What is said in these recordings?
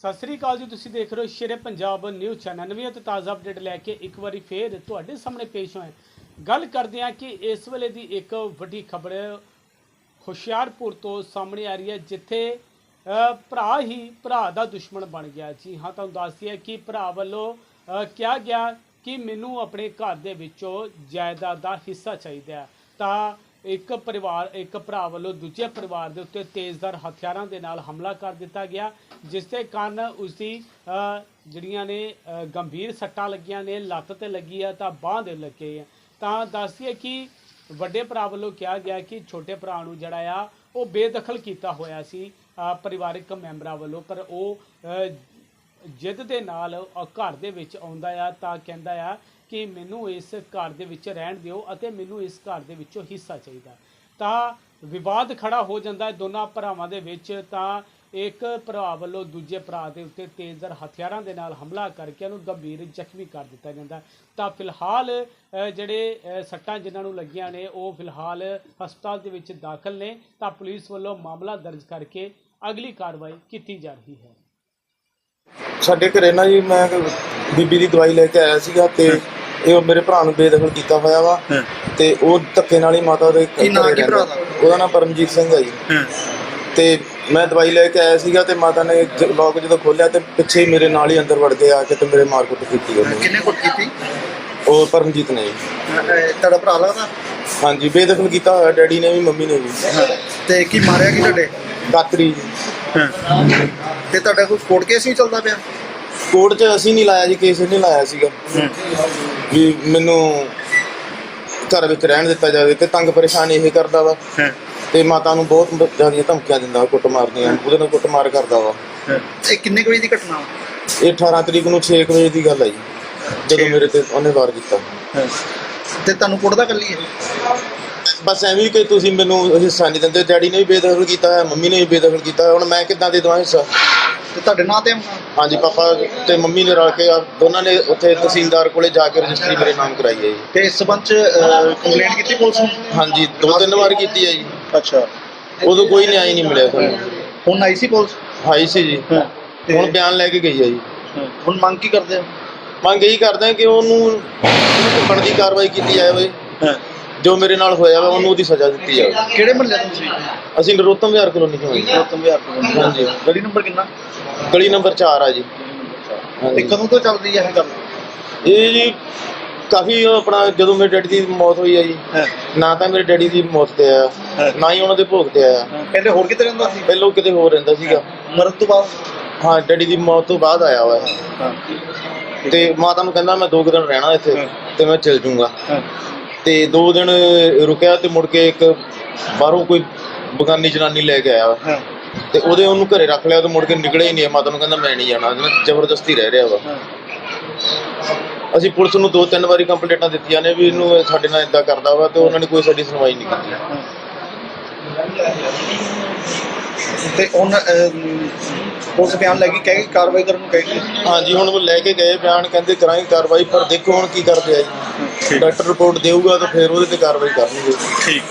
ਸਤਿ ਸ੍ਰੀ ਅਕਾਲ ਜੀ, ਤੁਸੀਂ ਦੇਖ ਰਹੇ ਹੋ ਸ਼ੇਰੇ ਪੰਜਾਬ ਨਿਊਜ਼ ਚੈਨਲ। ਨਵੀਂ ਅਤੇ ਤਾਜ਼ਾ ਅਪਡੇਟ ਲੈ ਕੇ ਇੱਕ ਵਾਰੀ ਫੇਰ ਤੁਹਾਡੇ ਸਾਹਮਣੇ ਪੇਸ਼ ਹੋਏ ਗੱਲ ਕਰਦੇ ਹਾਂ ਕਿ ਇਸ ਵੇਲੇ ਦੀ ਇੱਕ ਵੱਡੀ ਖਬਰ ਹੁਸ਼ਿਆਰਪੁਰ ਤੋਂ ਸਾਹਮਣੇ ਆ ਰਹੀ ਹੈ, ਜਿੱਥੇ ਭਰਾ ਹੀ ਭਰਾ ਦਾ ਦੁਸ਼ਮਣ ਬਣ ਗਿਆ। ਜੀ ਹਾਂ, ਤੁਹਾਨੂੰ ਦੱਸਦੀ ਹੈ ਕਿ ਭਰਾ ਵੱਲੋਂ ਕਿਹਾ ਗਿਆ ਕਿ ਮੈਨੂੰ ਆਪਣੇ ਘਰ ਦੇ ਵਿੱਚੋਂ ਜਾਇਦਾਦ ਦਾ ਹਿੱਸਾ ਚਾਹੀਦਾ ਤਾਂ ਇੱਕ ਪਰਿਵਾਰ ਇੱਕ ਭਰਾ ਵੱਲੋਂ ਦੂਜੇ ਪਰਿਵਾਰ ਦੇ ਉੱਤੇ ਤੇਜ਼ਧਾਰ ਹਥਿਆਰਾਂ ਦੇ ਨਾਲ ਹਮਲਾ ਕਰ ਦਿੱਤਾ ਗਿਆ ਜਿਸ ਦੇ ਕਾਰਨ ਉਸ ਦੀ ਜਿਹੜੀਆਂ ਨੇ ਗੰਭੀਰ ਸੱਟਾਂ ਲੱਗੀਆਂ ਨੇ ਲੱਤ ਤੇ ਲੱਗੀ ਆ ਤਾਂ ਬਾਂਹ ਦੇ ਲੱਗੇ ਆ। ਤਾਂ ਦੱਸਦੀਏ ਕਿ ਵੱਡੇ ਭਰਾ ਵੱਲੋਂ ਕਿਹਾ ਗਿਆ ਕਿ ਛੋਟੇ ਭਰਾ ਨੂੰ ਜਿਹੜਾ ਆ ਉਹ ਬੇਦਖਲ ਕੀਤਾ ਹੋਇਆ ਸੀ ਅ, ਪਰਿਵਾਰਕ ਮੈਂਬਰਾਂ ਵੱਲੋਂ ਪਰ ਉਹ ਜਿੱਦ ਦੇ ਨਾਲ ਅ, ਘਰ ਦੇ ਵਿੱਚ ਆਉਂਦਾ ਆ ਤਾਂ ਕਹਿੰਦਾ ਆ ਕਿ ਮੈਨੂੰ ਇਸ ਘਰ ਦੇ ਵਿੱਚ ਰਹਿਣ ਦਿਓ ਅਤੇ ਮੈਨੂੰ ਇਸ ਘਰ ਦੇ ਵਿੱਚੋਂ ਹਿੱਸਾ ਚਾਹੀਦਾ। ਤਾਂ ਵਿਵਾਦ ਖੜਾ ਹੋ ਜਾਂਦਾ ਹੈ ਦੋਨਾਂ ਭਰਾਵਾਂ ਦੇ ਵਿੱਚ ਤਾਂ ਇੱਕ ਭਰਾ ਵੱਲੋਂ ਦੂਜੇ ਭਰਾ ਦੇ ਉੱਤੇ ਤੇਜ਼ਰ ਹਥਿਆਰਾਂ ਦੇ ਨਾਲ ਹਮਲਾ ਕਰਕੇ ਉਹਨੂੰ ਗੰਭੀਰ ਜ਼ਖਮੀ ਕਰ ਦਿੱਤਾ ਜਾਂਦਾ ਤਾਂ ਫਿਲਹਾਲ ਅ, ਜਿਹੜੇ ਅ, ਸੱਟਾਂ ਜਿਨ੍ਹਾਂ ਨੂੰ ਲੱਗੀਆਂ ਨੇ ਉਹ ਫਿਲਹਾਲ ਹਸਪਤਾਲ ਦੇ ਵਿੱਚ ਦਾਖਲ ਨੇ। ਤਾਂ ਪੁਲਿਸ ਵੱਲੋਂ ਮਾਮਲਾ ਦਰਜ ਕਰਕੇ ਅਗਲੀ ਕਾਰਵਾਈ ਕੀਤੀ ਜਾ ਰਹੀ ਹੈ। ਸਾਡੇ ਘਰੇ ਨਾ ਜੀ ਮੈਂ ਬੀਬੀ ਦੀ ਦਵਾਈ ਲੈ ਕੇ ਆਇਆ ਸੀਗਾ ਤੇ ਇਹ ਮੇਰੇ ਭਰਾ ਨੂੰ ਬੇਦਖਲ ਕੀਤਾ ਹੋਇਆ ਵਾ। ਹਾਂ। ਤੇ ਉਹ ਧੱਕੇ ਨਾਲ ਹੀ ਮਾਤਾ ਦੇ ਕੀ ਨਾਂ ਘਰੇ ਕੀ ਭਰਾ ਰਹਿੰਦਾ। ਦਾ? ਉਹਦਾ ਨਾਮ ਪਰਮਜੀਤ ਸਿੰਘ ਹੈ ਜੀ। ਹਾਂ। ਤੇ ਮੈਂ ਦਵਾਈ ਲੈ ਕੇ ਆਇਆ ਸੀਗਾ ਤੇ ਮਾਤਾ ਨੇ ਲੋਕ ਜਦੋਂ ਖੋਲਿਆ ਤੇ ਪਿੱਛੇ ਹੀ ਮੇਰੇ ਨਾਲ ਹੀ ਅੰਦਰ ਵੜ ਗਏ ਆ ਕੇ ਤੇ ਮੇਰੇ ਮਾਰ ਕੁੱਟ ਕੀਤੀ ਉਹਨੇ। ਕਿੰਨੇ ਕੁੱਟ ਕੀਤੀ? ਉਹ ਪਰਮਜੀਤ ਨੇ ਜੀ। ਅਹ, ਤੁਹਾਡਾ ਭਰਾ ਲੱਗਦਾ? ਹਾਂਜੀ ਬੇਦਖਲ ਕੀਤਾ ਹੋਇਆ ਡੈਡੀ ਨੇ ਵੀ ਮੰਮੀ ਨੇ ਵੀ। ਤੇ ਕੀ ਮਾਰਿਆ ਕੀ ਤੁਹਾਡੇ? ਦਾਤਰੀ ਜੀ। ਤੇ ਤੁਹਾਡਾ ਕੋਈ ਕੋਰਟ ਕੇਸ ਨਹੀਂ ਚੱਲਦਾ ਪਿਆ? ਕੋਰਟ 'ਚ ਅਸੀਂ ਨਹੀਂ ਲਾਇਆ ਜੀ ਕੇਸ ਨਹੀਂ ਲਾਇਆ ਸੀਗਾ। ਵੀ ਮੈਨੂੰ ਘਰ ਵਿੱਚ ਰਹਿਣ ਦਿੱਤਾ ਜਾਵੇ ਤੇ ਤੰਗ ਪਰੇਸ਼ਾਨ ਇਹ ਕਰਦਾ ਵਾ। ਤੇ ਮਾਤਾ ਨੂੰ ਬਹੁਤ ਜ਼ਿਆਦਾ ਧਮਕੀਆਂ ਦਿੰਦਾ ਕੁੱਟ ਮਾਰਦੀਆਂ ਉਹਦੇ ਨਾਲ ਕੁੱਟਮਾਰ ਕਰਦਾ ਵਾ। ਇਹ ਕਿੰਨੇ ਕੁ ਵਜੇ ਦੀ ਘਟਨਾ ਵਾ? ਇਹ 18 ਤਰੀਕ ਨੂੰ 6 ਵਜੇ ਦੀ ਗੱਲ ਹੈ ਜੀ ਜਦੋਂ ਮੇਰੇ ਤੇ ਉਹਨੇ ਵਾਰ ਕੀਤਾ। ਹਾਂ। ਤੇ ਤੁਹਾਨੂੰ ਕੁੱਟਦਾ ਕੱਲੀ ਹੈ? ਬਸ ਐਵੇਂ ਹੀ ਕਿ ਤੁਸੀਂ ਮੈਨੂੰ ਹਿੱਸਾ ਨਹੀਂ ਦਿੰਦੇ ਡੈਡੀ ਨੇ ਵੀ ਬੇਦਖਲ ਕੀਤਾ ਹੈ ਮੰਮੀ ਨੇ ਵੀ ਬੇਦਖਲ ਕੀਤਾ ਹੁਣ ਮੈਂ ਕਿੱਦਾਂ ਦੇ ਦਵਾਂ ਹਿੱਸਾ? ਤੇ ਤੁਹਾਡੇ ਨਾਂ ਤੇ ਹਾਂਜੀ ਪਾਪਾ ਤੇ ਮੰਮੀ ਨੇ ਰਲ ਕੇ ਆ ਦੋਨਾਂ ਨੇ ਉੱਥੇ ਤਹਿਸੀਲਦਾਰ ਕੋਲੇ ਜਾ ਕੇ ਰਜਿਸਟਰੀ ਮੇਰੇ ਨਾਮ ਕਰਾਈ ਹੈ ਜੀ। ਤੇ ਇਸ ਸਬੰਧ ਚ ਕੰਪਲੇਂਟ ਕੀਤੀ ਪੁਲਿਸ ਨੂੰ? ਹਾਂਜੀ ਦੋ ਤਿੰਨ ਵਾਰ ਕੀਤੀ ਹੈ ਜੀ। ਅੱਛਾ। ਉਦੋਂ ਕੋਈ ਨਿਆਂ ਹੀ ਨਹੀਂ ਮਿਲਿਆ ਸਾਨੂੰ। ਹੁਣ ਆਈ ਸੀ ਪੁਲਿਸ? ਹਾਈ ਸੀ ਜੀ। ਹਾਂ। ਤੇ ਹੁਣ ਬਿਆਨ ਲੈ ਕੇ ਗਈ ਹੈ ਜੀ। ਹੁਣ ਮੰਗ ਕੀ ਕਰਦੇ ਹੋ? ਮੰਗ ਇਹੀ ਕਰਦੇ ਕਿ ਉਹਨੂੰ ਉਹਨੂੰ ਬਣਦੀ ਕਾਰਵਾਈ ਕੀਤੀ ਜਾਵੇ। ਹਾਂ। ਜੋ ਮੇਰੇ ਨਾਲ ਹੋਇਆ ਵਾ ਉਹਨੂੰ ਉਹਦੀ ਸਜ਼ਾ ਦਿੱਤੀ ਜਾਵੇ। ਕਿਹੜੇ ਮਹੱਲੇ ਤੋਂ ਤੁਸੀਂ? ਅਸੀਂ ਨਰੋਤਮ ਵਿਹਾਰ ਕਲੋਨੀ ਤੋਂ ਆਏ ਹਾਂ। ਗੌਤਮ ਵਿਹਾਰ ਤੋਂ। ਹਾਂਜੀ। ਗਲੀ ਨੰਬਰ ਕਿੰਨਾ? ਗਲੀ ਨੰਬਰ 4 ਆ ਜੀ। ਤੇ ਹਾਂਜੀ। ਕਦੋਂ ਤੋਂ ਚੱਲਦੀ ਹੈ ਇਹ ਗੱਲ? ਇਹ ਜੀ ਕਾਫੀ ਆਪਣਾ ਜਦੋਂ ਮੇਰੇ ਡੈਡੀ ਦੀ ਮੌਤ ਹੋਈ ਆ ਜੀ ਹਾਂ। ਨਾ ਤਾਂ ਮੇਰੇ ਡੈਡੀ ਦੀ ਮੌਤ ਤੇ ਆਇਆ। ਨਾ ਹੀ ਉਹਨਾਂ ਦੇ ਭੋਗ ਤੇ ਆਇਆ। ਪਹਿਲੇ ਹੋਰ ਕਿਤੇ ਰਹਿੰਦਾ ਸੀ? ਪਹਿਲੋਂ ਕਿਤੇ ਹੋਰ ਰਹਿੰਦਾ ਸੀਗਾ। ਮਰਨ ਤੋਂ ਬਾਅਦ? ਹਾਂ ਡੈਡੀ ਦੀ ਮੌਤ ਤੋਂ ਬਾਅਦ ਆਇਆ ਵਾ ਇਹ। ਹਾਂ। ਤੇ ਮਾਤਾ ਨੂੰ ਕਹਿੰਦਾ ਮੈਂ ਦੋ ਕੁ ਦਿਨ ਰਹਿਣਾ ਇੱਥੇ। ਤੇ ਮੈਂ ਚਲ ਜੂੰਗਾ। ਹਾਂ। ਤੇ ਦੋ ਦਿਨ ਰੁਕਿਆ ਤੇ ਮੁੜ ਕੇ ਇੱਕ ਬਾਹਰੋਂ ਕੋਈ ਬਗਾਨੀ ਜਨਾਨੀ ਲੈ ਕੇ ਆਇਆ। ਤੇ ਉਹਦੇ ਉਹਨੂੰ ਘਰੇ ਰੱਖ ਲਿਆ ਤੇ ਮੁੜ ਕੇ ਨਿਕਲਿਆ ਹੀ ਨਹੀਂ ਮਾਤਾ ਨੂੰ ਕਹਿੰਦਾ ਮੈਂ ਨਹੀਂ ਜਾਣਾ। ਮੈਂ ਜ਼ਬਰਦਸਤੀ ਰਹਿ ਰਿਹਾ ਵਾ। ਅਸੀਂ ਪੁਲਿਸ ਨੂੰ ਦੋ ਤਿੰਨ ਵਾਰੀ ਕੰਪਲੇਂਟਾਂ ਦਿੱਤੀਆਂ ਨੇ ਵੀ ਇਹਨੂੰ ਇਹ ਸਾਡੇ ਨਾਲ ਇਦਾਂ ਕਰਦਾ ਵਾ ਤੇ ਉਹਨਾਂ ਨੇ ਕੋਈ ਸਾਡੀ ਸੁਣਵਾਈ ਨਹੀਂ ਕੀਤੀ। ਤੇ ਅਮ, ਪੁਲਿਸ ਬਿਆਨ ਲੈ ਕੇ ਕਹੇਗੀ ਕਾਰਵਾਈ ਕਰਨ ਨੂੰ ਕਹੇਗੀ ਹਾਂਜੀ ਹੁਣ ਉਹ ਲੈ ਕੇ ਗਏ ਬਿਆਨ ਕਹਿੰਦੇ ਕਰਾਂਗੇ ਕਾਰਵਾਈ ਪਰ ਦੇਖੋ ਹੁਣ ਕੀ ਕਰਦੇ ਆ ਜੀ। ਡਾਕਟਰ ਰਿਪੋਰਟ ਦੇਊਗਾ ਤਾਂ ਫਿਰ ਉਹਦੇ ਤੇ ਕਾਰਵਾਈ ਕਰਨਗੇ। ਠੀਕ।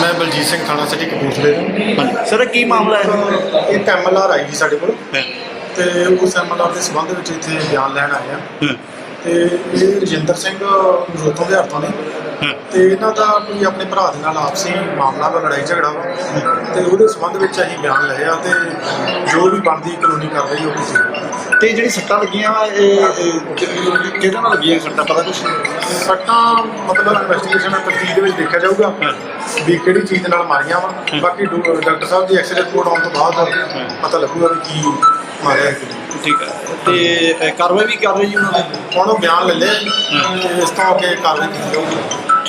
ਮੈਂ ਬਲਜੀਤ ਸਿੰਘ ਥਾਣਾ ਸਿਟੀ ਕਪੂਰਥਲੇ ਤੋਂ। ਸਰ ਕੀ ਮਾਮਲਾ ਹੈ? ਇੱਕ ਐਮਐਲਆਰ ਆਈ ਸੀ ਸਾਡੇ ਕੋਲ। ਤੇ ਉਸ ਐਮਐਲਆਰ ਦੇ ਸੰਬੰਧ ਵਿੱਚ ਇੱਥੇ ਬਿਆਨ ਲੈਣ ਆਏ ਆ। ਤੇ ਇਹ ਰਜਿੰਦਰ ਸਿੰਘ ਰੋਤੋਂ ਦੇ ਹੱਥੋਂ ਨੇ। ਤੇ ਇਹਨਾਂ ਦਾ ਕੋਈ ਆਪਣੇ ਭਰਾ ਦੇ ਨਾਲ ਆਪਸੀ ਮਾਮਲਾ ਵਾ ਲੜਾਈ ਝਗੜਾ ਵਾ। ਤੇ ਉਹਦੇ ਸੰਬੰਧ ਵਿੱਚ ਅਸੀਂ ਬਿਆਨ ਲਏ ਆ ਤੇ ਜੋ ਵੀ ਬਣਦੀ ਕਾਨੂੰਨੀ ਕਾਰਵਾਈ ਉਹ ਕੀਤੀ ਤੇ ਜਿਹੜੀ ਸੱਟਾਂ ਲੱਗੀਆਂ ਵਾ ਇਹ ਕਿਹਦੇ ਨਾਲ ਲੱਗੀਆਂ ਸੱਟਾਂ ਪਤਾ ਕੁਛ? ਸੱਟਾਂ ਮਤਲਬ ਇਨਵੈਸਟੀਗੇਸ਼ਨ ਤਫਤੀਸ਼ ਦੇ ਵਿੱਚ ਦੇਖਿਆ ਜਾਊਗਾ ਵੀ ਕਿਹੜੀ ਚੀਜ਼ ਨਾਲ ਮਾਰੀਆਂ ਵਾ। ਬਾਕੀ ਡਾਕਟਰ ਸਾਹਿਬ ਦੀ ਐਕਸਰੇ ਰਿਪੋਰਟ ਆਉਣ ਤੋਂ ਬਾਅਦ ਪਤਾ ਲੱਗੂਗਾ ਵੀ ਕੀ ਮਾਰਿਆ। ਠੀਕ ਹੈ ਤੇ ਕਾਰਵਾਈ ਵੀ ਕਰ ਰਹੀ ਉਹਨਾਂ ਦੇ? ਹੁਣ ਬਿਆਨ ਲੈ ਲਿਆ ਇਸ ਤੋਂ ਅੱਗੇ ਕਾਰਵਾਈ ਕੀਤੀ ਜਾਊਗੀ।